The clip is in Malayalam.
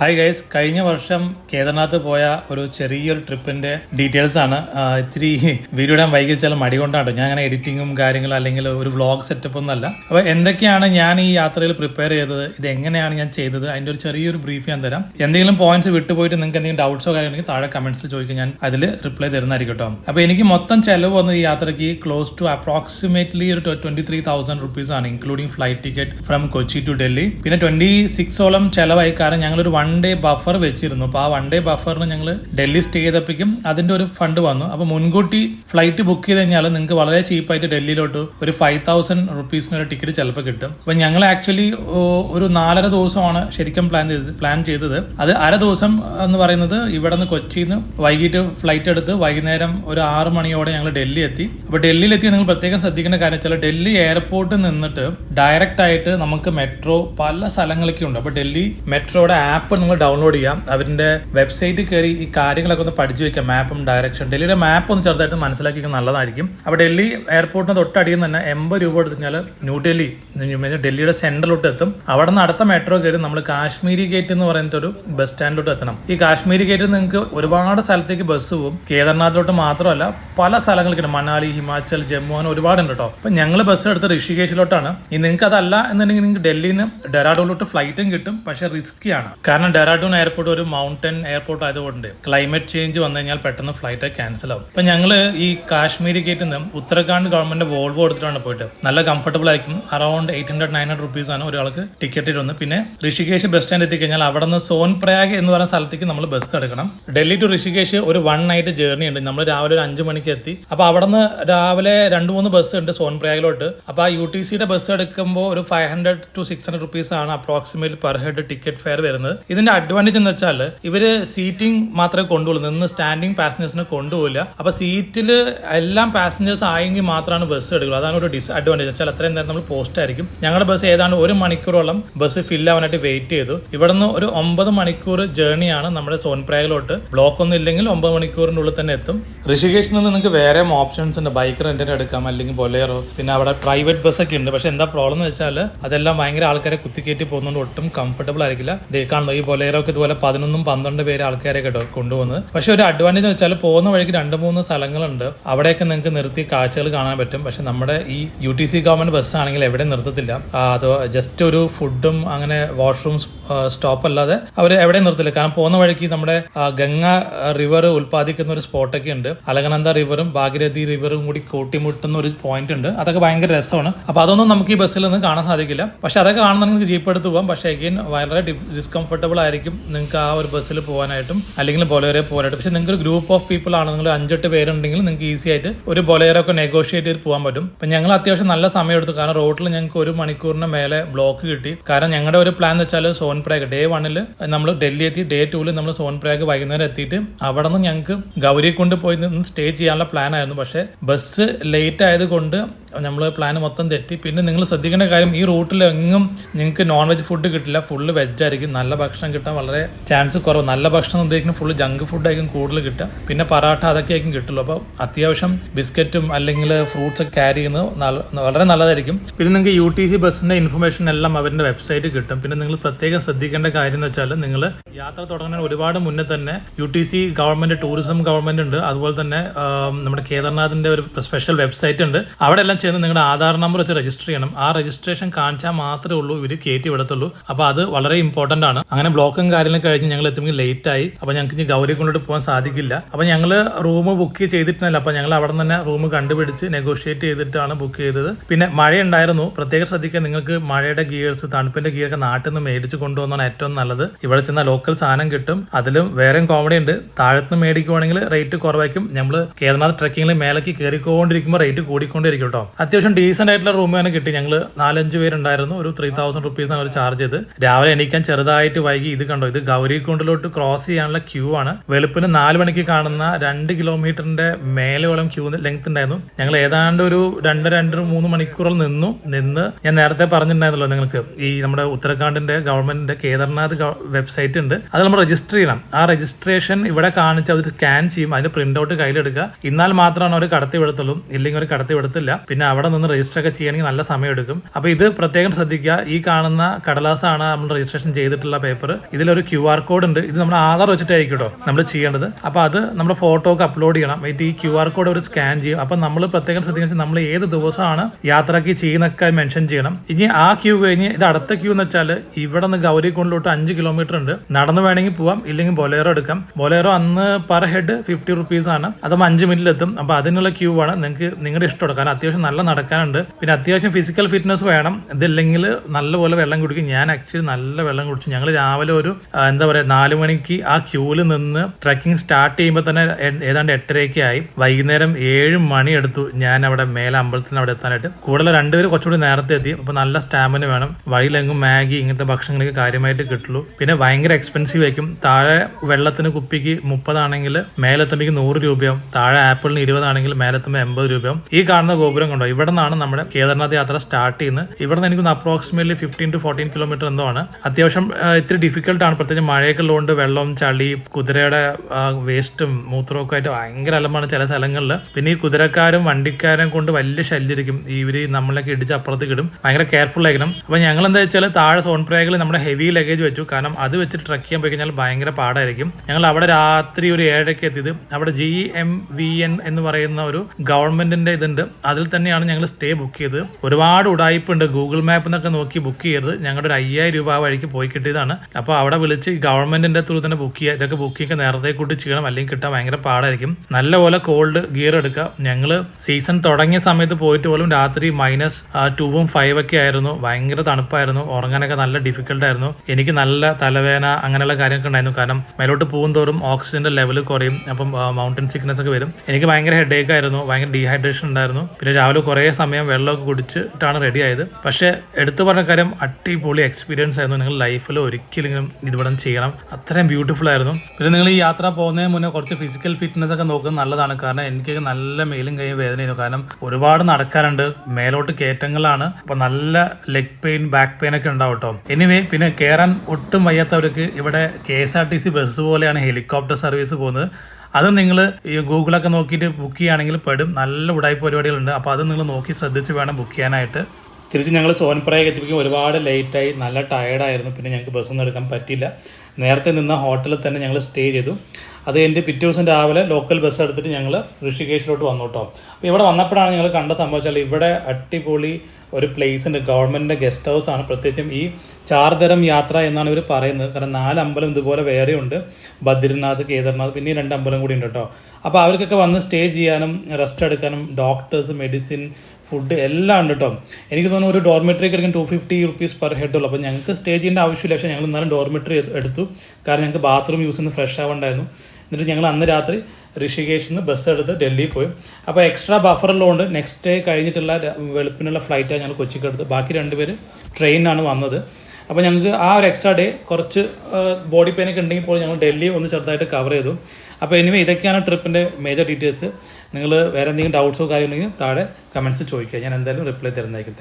ഹായ് ഗൈസ് കഴിഞ്ഞ വർഷം കേദർനാഥ് പോയ ഒരു ചെറിയൊരു ട്രിപ്പിന്റെ ഡീറ്റെയിൽസ് ആണ്. ഇത്തിരി വീഡിയോ ഇടാൻ വൈകിച്ചാൽ മടി കൊണ്ടാണ്. ഞാൻ അങ്ങനെ എഡിറ്റിങ്ങും കാര്യങ്ങളും അല്ലെങ്കിൽ ഒരു വ്ളോഗ് സെറ്റപ്പ് ഒന്നല്ല അപ്പോൾ എന്തൊക്കെയാണ് ഞാൻ ഈ യാത്രയിൽ പ്രിപ്പയർ ചെയ്തത്? ഇത് എങ്ങനെയാണ് ഞാൻ ചെയ്തത്? അതിന്റെ ഒരു ചെറിയൊരു ബ്രീഫ് ഞാൻ തരാം. എന്തെങ്കിലും പോയിന്റ്സ് വിട്ടുപോയിട്ട് നിങ്ങൾക്ക് എന്തെങ്കിലും ഡൗട്ട്സോ കാര്യങ്ങളെങ്കിൽ താഴെ കമന്റ്സിൽ ചോദിക്കാൻ ഞാൻ അതിൽ റിപ്ലൈ തരുന്നതായിരിക്കും കേട്ടോ. അപ്പോൾ എനിക്ക് മൊത്തം ചെലവ് വന്നത് ഈ യാത്രയ്ക്ക് ക്ലോസ് ടു അപ്രോക്സിമേറ്റ്ലി ഒരു ട്വന്റി ത്രീ തൗസൻഡ് റുപ്പീസ് ആണ് including flight ticket from Kochi to Delhi പിന്നെ ട്വന്റി സിക്സോളം ചെലവായി. കാരണം ഞങ്ങൾ ഒരു വൺ ഡേ ബഫർ വെച്ചിരുന്നു. അപ്പോൾ ആ വൺ ഡേ ബഫറിന് ഞങ്ങൾ ഡൽഹി സ്റ്റേ ചെയ്തപ്പോഴേക്കും അതിന്റെ ഒരു ഫണ്ട് വന്നു. അപ്പോൾ മുൻകൂട്ടി ഫ്ലൈറ്റ് ബുക്ക് ചെയ്ത് കഴിഞ്ഞാൽ നിങ്ങൾക്ക് വളരെ ചീപ്പായിട്ട് ഡൽഹിയിലോട്ട് ഒരു ഫൈവ് തൗസൻഡ് റുപ്പീസിന് ഒരു ടിക്കറ്റ് ചിലപ്പോൾ കിട്ടും. അപ്പോൾ ഞങ്ങൾ ആക്ച്വലി ഒരു നാലര ദിവസമാണ് ശരിക്കും പ്ലാൻ ചെയ്തത് പ്ലാൻ ചെയ്തത്. അത് അര ദിവസം എന്ന് പറയുന്നത് ഇവിടെ നിന്ന് കൊച്ചിയിൽ നിന്ന് വൈകിട്ട് ഫ്ലൈറ്റ് എടുത്ത് വൈകുന്നേരം ഒരു ആറ് മണിയോടെ ഞങ്ങൾ ഡൽഹി എത്തി അപ്പോൾ ഡൽഹിയിൽ എത്തി നിങ്ങൾ പ്രത്യേകം ശ്രദ്ധിക്കേണ്ട കാര്യം വെച്ചാൽ ഡൽഹി എയർപോർട്ടിൽ നിന്നിട്ട് ഡയറക്റ്റ് ആയിട്ട് നമുക്ക് മെട്രോ പല സ്ഥലങ്ങളൊക്കെ ഉണ്ട് അപ്പോൾ ഡൽഹി മെട്രോയുടെ ആപ്പ് നിങ്ങൾ ഡൗൺലോഡ് ചെയ്യാം. അവരുടെ വെബ്സൈറ്റ് കയറി ഈ കാര്യങ്ങളൊക്കെ ഒന്ന് പഠിച്ചു വെക്കാം. മാപ്പും ഡയറക്ഷൻ ഡൽഹിയുടെ മാപ്പ് ഒന്ന് ചെറുതായിട്ട് മനസ്സിലാക്കി നല്ലതായിരിക്കും. അപ്പോൾ ഡൽഹി എയർപോർട്ടിന് തൊട്ടടിയിൽ തന്നെ എൺപത് രൂപ എടുത്തു കഴിഞ്ഞാൽ ന്യൂ ഡൽഹി ഡൽഹിയുടെ സെന്ററിലോട്ട് എത്തും. അവിടെ നിന്ന് അടുത്ത മെട്രോ കയറി നമ്മൾ കാശ്മീരി ഗേറ്റ് എന്ന് പറയുന്ന ഒരു ബസ് സ്റ്റാൻഡിലോട്ട് എത്തണം. ഈ കാശ്മീരി ഗേറ്റിൽ നിങ്ങൾക്ക് ഒരുപാട് സ്ഥലത്തേക്ക് ബസ് പോകും കേദർനാഥിലോട്ട് മാത്രമല്ല പല സ്ഥലങ്ങൾക്കുണ്ട് മണാലി ഹിമാചൽ ജമ്മു അങ്ങനെ ഒരുപാടുണ്ട് കേട്ടോ. അപ്പം ഞങ്ങൾ ബസ് എടുത്ത് ഋഷികേശിലോട്ടാണ്. ഈ നിങ്ങൾക്ക് അതല്ല എന്നുണ്ടെങ്കിൽ നിങ്ങൾക്ക് ഡൽഹിയിൽ നിന്ന് ഡെറാഡൂണിലോട്ട് ഫ്ലൈറ്റും കിട്ടും പക്ഷേ റിസ്ക്കിയാണ് കാരണം ഡെറാഡൂൺ എയർപോർട്ട് ഒരു മൗണ്ടൻ എയർപോർട്ട് ആയതുകൊണ്ട് ക്ലൈമറ്റ് ചേഞ്ച് വന്നു കഴിഞ്ഞാൽ പെട്ടെന്ന് ഫ്ലൈറ്റ് ക്യാൻസൽ ആവും. അപ്പം ഞങ്ങൾ ഈ കാശ്മീരി ഗേറ്റിൽ നിന്ന് ഉത്തരാഖണ്ഡ് ഗവൺമെന്റ് വോൾവോ എടുത്തിട്ടാണ് പോയിട്ട് നല്ല കംഫർട്ടബിൾ ആയിരിക്കും. Around eight hundred nine hundred rupees ആണ് ഒരാൾക്ക് ടിക്കറ്റ് ഇരുന്ന് പിന്നെ ഋഷികേശ് ബസ് സ്റ്റാൻഡ് എത്തിക്കഴിഞ്ഞാൽ അവിടെ നിന്ന് സോൻ പ്രയാഗ് എന്ന് പറയുന്ന സ്ഥലത്തേക്ക് നമ്മൾ ബസ് എടുക്കണം. ഡൽഹി ടു ഋഷികേശ് ഒരു വൺ നൈറ്റ് ജേർണി ഉണ്ട്. നമ്മൾ രാവിലെ ഒരു അഞ്ച് മണിക്ക് എത്തി. അപ്പോൾ അവിടെ നിന്ന് രാവിലെ രണ്ട് മൂന്ന് ബസ് ഉണ്ട് സോൻ പ്രയാഗിലോട്ട് അപ്പോൾ ആ യു ടി സിയുടെ ബസ് എടുക്കുമ്പോൾ ഒരു five hundred to six hundred rupees ആണ് approximate per head ticket fare വരുന്നത്. ഇതിന്റെ അഡ്വാന്റേജ് എന്ന് വെച്ചാൽ ഇവർ സീറ്റിംഗ് മാത്രമേ കൊണ്ടുപോകുള്ളൂ നിന്ന് സ്റ്റാൻഡിങ് പാസഞ്ചേഴ്സിനെ കൊണ്ടുപോകില്ല അപ്പൊ സീറ്റിൽ എല്ലാം പാസഞ്ചേഴ്സ് ആയെങ്കിൽ മാത്രമാണ് ബസ് എടുക്കുക അതാണ് ഒരു ഡിസ്അഡ്വാന്റേജ് വെച്ചാൽ അത്രയും നേരം നമ്മൾ പോസ്റ്റ് ആയിരിക്കും. ഞങ്ങളുടെ ബസ് ഏതാണ്ട് ഒരു മണിക്കൂറോളം ബസ് ഫില്ല് ആവാനായിട്ട് വെയിറ്റ് ചെയ്തു. ഇവിടെ നിന്ന് ഒരു ഒമ്പത് മണിക്കൂർ ജേർണിയാണ് നമ്മുടെ സോൻപ്രയാഗിലോട്ട് ബ്ലോക്ക് ഒന്നും ഇല്ലെങ്കിൽ ഒമ്പത് മണിക്കൂറിനുള്ളിൽ തന്നെ എത്തും. ഋഷികേശിൽ നിന്ന് നിങ്ങൾക്ക് വേറെ ഓപ്ഷൻസ് ഉണ്ട്. ബൈക്ക് റെന്റിന് എടുക്കാം അല്ലെങ്കിൽ ബൊലേറോ. പിന്നെ അവിടെ പ്രൈവറ്റ് ബസ് ഒക്കെ ഉണ്ട്. പക്ഷെ എന്താ പ്രോബ്ലം എന്ന് വെച്ചാൽ അതെല്ലാം ഭയങ്കര ആൾക്കാരെ കുത്തിക്കയറ്റി പോകുന്നതുകൊണ്ട് ഒട്ടും കംഫർട്ടബിൾ ആയിരിക്കില്ല. ദേ കാണുന്നു ഈ ബൊലേറോ ഒക്കെ ഇതുപോലെ പതിനൊന്നും പന്ത്രണ്ട് പേര് ആൾക്കാരെ കേട്ടോ കൊണ്ടുപോകുന്നത്. പക്ഷെ ഒരു അഡ്വാന്റേജ് എന്ന് വെച്ചാൽ പോകുന്ന വഴിക്ക് രണ്ട് മൂന്ന് സ്ഥലങ്ങളുണ്ട്. അവിടെയൊക്കെ നിങ്ങൾക്ക് നിർത്തി കാഴ്ചകൾ കാണാൻ പറ്റും. പക്ഷെ നമ്മുടെ ഈ U T C government bus ആണെങ്കിൽ എവിടെ നിർത്തത്തില്ല. അതോ ജസ്റ്റ് ഒരു ഫുഡും അങ്ങനെ വാഷ്റൂം സ്റ്റോപ്പ് അല്ലാതെ അവർ എവിടെ നിർത്തില്ല. കാരണം പോകുന്ന വഴിക്ക് നമ്മുടെ ഗംഗ റിവർ ഉൽപ്പാദിക്കുന്ന ഒരു സ്പോട്ടൊക്കെ ഉണ്ട്. അലകനന്ദ റിവറും ഭാഗീരഥി റിവറും കൂടി കൂട്ടിമുട്ടുന്ന ഒരു പോയിന്റ് ഉണ്ട്. അതൊക്കെ ഭയങ്കര രസമാണ്. അപ്പോൾ അതൊന്നും നമുക്ക് ഈ ബസ്സിൽ നിന്ന് കാണാൻ സാധിക്കില്ല. പക്ഷെ അതൊക്കെ കാണുന്ന നിങ്ങൾക്ക് ജീപ്പ് എടുത്ത് പോകാം പക്ഷേ അഗെയിൻ വളരെ ഡിസ്കംഫർട്ടബിൾ ആയിരിക്കും നിങ്ങൾക്ക് ആ ഒരു ബസ്സിൽ പോകാനായിട്ടും അല്ലെങ്കിൽ ബൊലേറെ പോകാനായിട്ടും പക്ഷെ നിങ്ങൾക്ക് ഒരു ഗ്രൂപ്പ് ഓഫ് പീപ്പിൾ ആണ്. നിങ്ങൾ അഞ്ചെട്ട് പേരുണ്ടെങ്കിൽ നിങ്ങൾക്ക് ഈസി ആയിട്ട് ഒരു ബൊലേറോ ഒക്കെ നെഗോഷിയേറ്റ് ചെയ്ത് പോകാൻ പറ്റും. അപ്പം ഞങ്ങൾ അത്യാവശ്യം നല്ല സമയം എടുത്തു. കാരണം റോഡിൽ ഞങ്ങൾക്ക് ഒരു മണിക്കൂറിന് മേലെ ബ്ലോക്ക് കിട്ടി. കാരണം ഞങ്ങളുടെ ഒരു പ്ലാൻ എന്ന് വെച്ചാൽ സോൻപ്രയാഗ് ഡേ വണ്ണിൽ നമ്മൾ ഡൽഹി എത്തി. ഡേ ടൂവിൽ നമ്മൾ സോൻപ്രയാഗ് വൈകുന്നേരം എത്തിയിട്ട് അവിടെ നിന്ന് ഞങ്ങൾക്ക് ഗൗരി കൊണ്ട് പോയി നിന്ന് സ്റ്റേ ചെയ്യാനുള്ള പ്ലാൻ ആയിരുന്നു. പക്ഷേ ബസ് ലേറ്റ് ആയതുകൊണ്ട് നമ്മൾ പ്ലാൻ മൊത്തം തെറ്റി. പിന്നെ നിങ്ങൾ ശ്രദ്ധിക്കേണ്ട കാര്യം ഈ റൂട്ടിൽ എങ്ങും നിങ്ങൾക്ക് നോൺ വെജ് ഫുഡ് കിട്ടില്ല. ഫുള്ള് വെജ് ആയിരിക്കും. നല്ല ഭക്ഷണം കിട്ടാൻ വളരെ ചാൻസ് കുറവ്. നല്ല ഭക്ഷണം ഉദ്ദേശിക്കുന്ന ഫുള്ള് ജങ്ക് ഫുഡ് ആയിരിക്കും കൂടുതൽ കിട്ടുക. പിന്നെ പറാട്ട അതൊക്കെ ആയിരിക്കും കിട്ടുള്ളൂ. അപ്പോൾ അത്യാവശ്യം ബിസ്ക്കറ്റും അല്ലെങ്കിൽ ഫ്രൂട്ട്സ് ഒക്കെ ക്യാരി ചെയ്യുന്നത് വളരെ നല്ലതായിരിക്കും. പിന്നെ നിങ്ങൾക്ക് യു ടി സി ബസ്സിന്റെ ഇൻഫർമേഷൻ എല്ലാം അവരുടെ വെബ്സൈറ്റ് കിട്ടും. പിന്നെ നിങ്ങൾ പ്രത്യേകം ശ്രദ്ധിക്കേണ്ട കാര്യം എന്ന് വെച്ചാൽ നിങ്ങൾ യാത്ര തുടങ്ങുന്നതിന് ഒരുപാട് മുന്നേ തന്നെ U T C government tourism government ഉണ്ട്. അതുപോലെ തന്നെ നമ്മുടെ കേദാർനാഥിന്റെ ഒരു സ്പെഷ്യൽ വെബ്സൈറ്റ് ഉണ്ട്. അവിടെ എല്ലാം ചെന്ന് നിങ്ങളുടെ ആധാർ നമ്പർ വെച്ച് രജിസ്റ്റർ ചെയ്യണം. ആ രജിസ്ട്രേഷൻ കാണിച്ചാൽ മാത്രമേ ഉള്ളൂ ഇവർ കയറ്റി വിടത്തുള്ളൂ. അപ്പോൾ അത് വളരെ ഇമ്പോർട്ടന്റ് ആണ്. അങ്ങനെ ബ്ലോക്കും കാര്യങ്ങളും കഴിഞ്ഞ് ഞങ്ങൾ എത്തുമ്പോൾ ലേറ്റ് ആയി. അപ്പോൾ ഞങ്ങൾക്ക് ഇനി ഗൗരി പോകാൻ സാധിക്കില്ല. അപ്പോൾ ഞങ്ങൾ റൂം ബുക്ക് ചെയ്തിട്ടില്ല അപ്പോൾ ഞങ്ങൾ അവിടെ തന്നെ റൂം കണ്ടുപിടിച്ച് നെഗോഷിയേറ്റ് ചെയ്തിട്ടാണ് ബുക്ക് ചെയ്തത്. പിന്നെ മഴ ഉണ്ടായിരുന്നു പ്രത്യേകം ശ്രദ്ധിക്കാൻ നിങ്ങൾക്ക് മഴയുടെ ഗിയേഴ്സ് തണുപ്പിന്റെ ഗിയർ ഒക്കെ നാട്ടിൽ നിന്ന് മേടിച്ച് കൊണ്ടുപോകുന്നതാണ് ഏറ്റവും നല്ലത്. ഇവിടെ ചെന്ന ലോക്കൽ സാധനം കിട്ടും. അതിലും വേറെയും കോമഡി ഉണ്ട്. താഴത്ത് മേടിക്കുവാണെങ്കിൽ റേറ്റ് കുറവായിരിക്കും. നമ്മൾ കേദർനാഥ് ട്രക്കിങ്ങിൽ മേലേക്ക് കയറിക്കൊണ്ടിരിക്കുമ്പോൾ റേറ്റ് കൂടിക്കൊണ്ടിരിക്കും കേട്ടോ. അത്യാവശ്യം ഡീസെന്റ് ആയിട്ടുള്ള റൂം തന്നെ കിട്ടി ഞങ്ങൾ നാലഞ്ച് പേരുണ്ടായിരുന്നു. ഒരു ത്രീ തൗസൻഡ് റുപ്പീസ് ആണ് അവർ ചാർജ് ചെയ്ത്. രാവിലെ എണീക്കാൻ ചെറുതായിട്ട് വൈകി. ഇത് കണ്ടോ? ഇത് ഗൗരിക്കുണ്ടിലോട്ട് ക്രോസ് ചെയ്യാനുള്ള ക്യൂ ആണ്. വെളുപ്പിന് നാല് മണിക്ക് കാണുന്ന രണ്ട് കിലോമീറ്ററിന്റെ മേലെയോളം ക്യൂ ലെങ്ത് ഉണ്ടായിരുന്നു. ഞങ്ങൾ ഏതാണ്ട് ഒരു രണ്ട് രണ്ട് മൂന്ന് മണിക്കൂറിൽ നിന്നു. നിന്ന് ഞാൻ നേരത്തെ പറഞ്ഞിട്ടുണ്ടായിരുന്നല്ലോ നിങ്ങൾക്ക്. ഈ നമ്മുടെ ഉത്തരാഖണ്ഡിന്റെ ഗവൺമെന്റിന്റെ കേദർനാഥ് വെബ്സൈറ്റ് ഉണ്ട്. അത് നമ്മൾ രജിസ്റ്റർ ചെയ്യണം. ആ രജിസ്ട്രേഷൻ ഇവിടെ കാണിച്ച് അവർ സ്കാൻ ചെയ്യും. അതിന്റെ പ്രിന്റ് ഔട്ട് കയ്യിലെടുക്കുക. എന്നാൽ മാത്രമാണ് അവർ കടത്തി വിടത്തുള്ളൂ. ഇല്ലെങ്കിൽ അവർ കടത്തി വിടത്തില്ല. പിന്നെ അവിടെ നിന്ന് രജിസ്റ്റർ ഒക്കെ ചെയ്യണമെങ്കിൽ നല്ല സമയം എടുക്കും. എടുക്കും അപ്പോൾ ഇത് പ്രത്യേകം ശ്രദ്ധിക്കുക. ഈ കാണുന്ന കടലാസാണ് നമ്മൾ രജിസ്ട്രേഷൻ ചെയ്തിട്ടുള്ള പേപ്പർ ഇതിലൊരു ക്യു ആർ കോഡ് ഉണ്ട്. ഇത് നമ്മൾ ആധാർ വെച്ചിട്ടായിരിക്കും കേട്ടോ നമ്മൾ ചെയ്യേണ്ടത്. അപ്പോൾ അത് നമ്മുടെ ഫോട്ടോ ഒക്കെ അപ്ലോഡ് ചെയ്യണം. ഈ ക്യു ആർ കോഡ് ഒരു സ്കാൻ ചെയ്യും. അപ്പോൾ നമ്മൾ പ്രത്യേകം ശ്രദ്ധിക്കുക നമ്മൾ ഏത് ദിവസമാണ് യാത്രയ്ക്ക് ചെയ്യുന്നൊക്കെ മെൻഷൻ ചെയ്യണം. ഇനി ആ ക്യൂ കഴിഞ്ഞ് ഇത് അടുത്ത ക്യൂ എന്ന് വെച്ചാൽ ഇവിടെ നിന്ന് ഗൗരിക്കൊണ്ടിലോട്ട് അഞ്ച് കിലോമീറ്റർ ഉണ്ട്. നടന്നു വേണമെങ്കിൽ പോവാം. ഇല്ലെങ്കിൽ ബൊലേറോ എടുക്കാം. ബൊലേറോ അന്ന് പെർ ഹെഡ് ഫിഫ്റ്റി റുപ്പീസ് ആണ്. അതും അഞ്ച് മിനിറ്റിൽ എത്തും അപ്പോൾ അതിനുള്ള ക്യൂ ആണ്. നിങ്ങൾക്ക് നിങ്ങളുടെ ഇഷ്ടമാണ് കാരണം അത്യാവശ്യം നല്ല നടക്കാനുണ്ട്. പിന്നെ അത്യാവശ്യം ഫിസിക്കൽ ഫിറ്റ്നസ് വേണം. ഇതില്ലെങ്കിൽ നല്ലപോലെ വെള്ളം കുടിക്കും. ഞാൻ ആക്ച്വലി നല്ല വെള്ളം കുടിച്ചു. ഞങ്ങൾ രാവിലെ ഒരു എന്താ പറയുക നാല് മണിക്ക് ആ ക്യൂവിൽ നിന്ന് ട്രക്കിംഗ് സ്റ്റാർട്ട് ചെയ്യുമ്പോൾ തന്നെ ഏതാണ്ട് എട്ടരയ്ക്ക് ആയി. വൈകുന്നേരം ഏഴ് മണി എടുത്തു ഞാൻ അവിടെ മേലെ അമ്പലത്തിന് അവിടെ എത്താനായിട്ട്. കൂടുതൽ രണ്ടുപേരും കുറച്ചുകൂടി നേരത്തെ എത്തി. അപ്പോൾ നല്ല സ്റ്റാമിന വേണം. വഴിയിലെങ്ങും മാഗി ഇങ്ങനത്തെ ഭക്ഷണങ്ങളൊക്കെ കാര്യമായിട്ട് കിട്ടുള്ളൂ. പിന്നെ ഭയങ്കര എക്സ്പെൻസീവ് ആയിരിക്കും. താഴെ വെള്ളത്തിന് കുപ്പിക്ക് മുപ്പതാണെങ്കിൽ മേലെത്തുമ്പോൾ നൂറ് രൂപയാവും. താഴെ ആപ്പിളിന് ഇരുപതാണെങ്കിൽ മേലെത്തുമ്പോൾ എൺപത് രൂപയാവും. ഈ കാണുന്ന ഗോപുരം കണ്ടോ? ഇവിടെ നിന്നാണ് നമ്മുടെ കേദാർനാഥ് യാത്ര സ്റ്റാർട്ട് ചെയ്യുന്നത്. ഇവിടെ നിന്ന് എനിക്കൊന്ന് approximately fifteen to fourteen kilometre എന്തോ ആണ് അത്യാവശ്യം ഇത്തിരി ഡിഫിക്കൽട്ടാണ് പ്രത്യേകിച്ച് മഴയൊക്കെ ഉള്ളതുകൊണ്ട് വെള്ളവും ചളി കുതിരയുടെ വേസ്റ്റും മൂത്രവും ഒക്കെ ആയിട്ട് ഭയങ്കര അലമ്പാണ് ചില സ്ഥലങ്ങളിൽ. പിന്നെ ഈ കുതിരക്കാരും വണ്ടിക്കാരും കൊണ്ട് വലിയ ശല്യമായിരിക്കും. ഇവർ നമ്മളൊക്കെ ഇടിച്ച് അപ്പുറത്തേക്ക് ഇടും. ഭയങ്കര കെയർഫുൾ ആയിരിക്കണം. അപ്പോൾ ഞങ്ങൾ എന്താ വെച്ചാൽ താഴെ സോൺ പ്രേഗിൽ നമ്മുടെ ഹെവി ലഗേജ് വെച്ചു. കാരണം അത് വെച്ചിട്ട് ട്രക്ക് ചെയ്യാൻ പോയി കഴിഞ്ഞാൽ ഭയങ്കര പാടായിരിക്കും. ഞങ്ങൾ അവിടെ രാത്രി ഒരു ഏഴരയ്ക്ക് എത്തിയത്. അവിടെ ജി എം വി എൻ എന്ന് പറയുന്ന ഒരു ഗവൺമെന്റിന്റെ ഇതുണ്ട്. അതിൽ തന്നെയാണ് ഞങ്ങൾ സ്റ്റേ ബുക്ക് ചെയ്തത്. ഒരുപാട് ഉടായ്പ ഉണ്ട് ഗൂഗിൾ മാപ്പ് എന്നൊക്കെ നോക്കി ബുക്ക് ചെയ്യരുത്. ഞങ്ങളുടെ ഒരു അയ്യായിരം രൂപ ആ വഴിക്ക് പോയി കിട്ടിയതാണ്. അപ്പോൾ അവിടെ വിളിച്ച് ഗവൺമെന്റിന്റെ ത്രൂ തന്നെ ബുക്ക് ചെയ്യുക ഇതൊക്കെ ബുക്കിംഗ് നേരത്തെ കൂട്ടി ചെയ്യണം. അല്ലെങ്കിൽ കിട്ടാൻ ഭയങ്കര പാടായിരിക്കും. നല്ലപോലെ കോൾഡ് ഗിയർ എടുക്കുക. ഞങ്ങൾ സീസൺ തുടങ്ങിയ സമയത്ത് പോയിട്ട് പോലും രാത്രി മൈനസ് ടൂവും ഫൈവ് ഒക്കെ ആയിരുന്നു. ഭയങ്കര തണുപ്പായിരുന്നു. ഉറങ്ങാനൊക്കെ നല്ല ഡിഫിക്കൽട്ട് ആയിരുന്നു. എനിക്ക് നല്ല തലവേദന അങ്ങനെയുള്ള കാര്യങ്ങളൊക്കെ ഉണ്ടായിരുന്നു. കാരണം മേലോട്ട് പോകും തോറും ഓക്സിജന്റെ ലെവൽ കുറയും. അപ്പം മൗണ്ടൻ സിക്നസ് ഒക്കെ വരും. എനിക്ക് ഭയങ്കര ഹെഡേക്ക് ആയിരുന്നു. ഭയങ്കര ഡീഹൈഡ്രേഷൻ ഉണ്ടായിരുന്നു. പിന്നെ രാവിലെ കുറേ സമയം വെള്ളമൊക്കെ കുടിച്ചിട്ടാണ് റെഡി ആയത്. പക്ഷേ എടുത്തു പറഞ്ഞ കാര്യം അടിപൊളി എക്സ്പീരിയൻസ് ആയിരുന്നു. നിങ്ങൾ ലൈഫിൽ ഒരിക്കലും ഇതിവിടെ ചെയ്യണം. അത്രയും ബ്യൂട്ടിഫുൾ ആയിരുന്നു. പിന്നെ നിങ്ങൾ ഈ യാത്ര പോകുന്നതിന് മുന്നേ കുറച്ച് ഫിസിക്കൽ ഫിറ്റ്നസ് ഒക്കെ നോക്കുന്നത് നല്ലതാണ്. കാരണം എനിക്ക് നല്ല മേലും കൈയും വേദനയായിരുന്നു. കാരണം ഒരുപാട് നടക്കാറുണ്ട് മേലോട്ട് കയറ്റങ്ങളാണ്. അപ്പൊ നല്ല ലെഗ് പെയിൻ ബാക്ക് പെയിൻ ഒക്കെ ഉണ്ടാവും കേട്ടോ എനിവേ പിന്നെ കയറാൻ ഒട്ടും വയ്യാത്തവർക്ക് ഇവിടെ K S R T C bus പോലെയാണ് ഹെലികോപ്റ്റർ സർവീസ് പോകുന്നത്. അത് നിങ്ങൾ ഈ ഗൂഗിളൊക്കെ നോക്കിയിട്ട് ബുക്ക് ചെയ്യുകയാണെങ്കിൽ പെടും. നല്ല ഉടായ്പ പരിപാടികളുണ്ട്. അപ്പോൾ അത് നിങ്ങൾ നോക്കി ശ്രദ്ധിച്ച് വേണം ബുക്ക് ചെയ്യാനായിട്ട്. തിരിച്ച് ഞങ്ങൾ സോൻപ്രായ എത്തിപ്പിക്കും ഒരുപാട് ലേറ്റായി നല്ല ടയർഡായിരുന്നു പിന്നെ ഞങ്ങൾക്ക് ബസ്സൊന്നും എടുക്കാൻ പറ്റില്ല നേരത്തെ നിന്ന ഹോട്ടലിൽ തന്നെ ഞങ്ങൾ സ്റ്റേ ചെയ്തു. അത് എന്റെ പിറ്റേ ദിവസം രാവിലെ ലോക്കൽ ബസ് എടുത്തിട്ട് ഞങ്ങൾ ഋഷികേശിലോട്ട് വന്നു കേട്ടോ. അപ്പോൾ ഇവിടെ വന്നപ്പോഴാണ് ഞങ്ങൾ കണ്ട സംഭവിച്ചാൽ ഇവിടെ അടിപൊളി ഒരു പ്ലേസ് ഉണ്ട്. ഗവൺമെന്റിന്റെ ഗസ്റ്റ് ഹൗസ് ആണ്. പ്രത്യേകിച്ചും ഈ ചാർതരം യാത്ര എന്നാണ് ഇവർ പറയുന്നത്. കാരണം നാല് അമ്പലം ഇതുപോലെ വേറെയുണ്ട് ബദ്രിനാഥ് കേദർനാഥ് പിന്നെ രണ്ട് അമ്പലം കൂടി ഉണ്ട് കേട്ടോ. അപ്പോൾ അവർക്കൊക്കെ വന്ന് സ്റ്റേ ചെയ്യാനും റെസ്റ്റ് എടുക്കാനും ഡോക്ടേഴ്സ് മെഡിസിൻ ഫുഡ് എല്ലാം ഉണ്ട് കേട്ടോ എനിക്ക് തോന്നുന്നു ഒരു ഡോർമെട്രിക്ക് എടുക്കാൻ two fifty rupees per head ഉള്ളൂ. അപ്പോൾ ഞങ്ങൾക്ക് സ്റ്റേ ചെയ്യേണ്ട ആവശ്യമില്ല. പക്ഷേ ഞങ്ങൾ ഇന്നലെ ഡോർമെട്രി എടുത്തു. കാരണം ഞങ്ങൾക്ക് ബാത്റൂം യൂസ് ചെയ്യുന്ന ഫ്രഷ് ആവണ്ടായിരുന്നു. എന്നിട്ട് ഞങ്ങൾ അന്ന് രാത്രി ഋഷികേശിൽ നിന്ന് ബസ് എടുത്ത് ഡൽഹിയിൽ പോയി. അപ്പോൾ എക്സ്ട്രാ ബഫർ ഉള്ളതുകൊണ്ട് നെക്സ്റ്റ് ഡേ കഴിഞ്ഞിട്ടുള്ള വെളുപ്പിനുള്ള ഫ്ലൈറ്റാണ് ഞങ്ങൾ കൊച്ചിക്ക് എടുത്ത് ബാക്കി രണ്ടുപേർ ട്രെയിനിനാണ് വന്നത്. അപ്പോൾ ഞങ്ങൾക്ക് ആ ഒരു എക്സ്ട്രാ ഡേ കുറച്ച് ബോഡി പെയിൻ ഒക്കെ ഉണ്ടെങ്കിൽ പോലും ഞങ്ങൾ ഡൽഹി ഒന്ന് ചെറുതായിട്ട് കവർ ചെയ്തു. അപ്പോൾ എനിവേ ഇതൊക്കെയാണ് ട്രിപ്പിന്റെ മേജർ ഡീറ്റെയിൽസ് നിങ്ങൾ വേറെ എന്തെങ്കിലും ഡൗട്ട്സോ കാര്യമുണ്ടെങ്കിൽ താഴെ കമൻസ് ചോദിക്കുക. ഞാൻ എന്തായാലും റിപ്ലൈ തരുന്നതായിരിക്കും.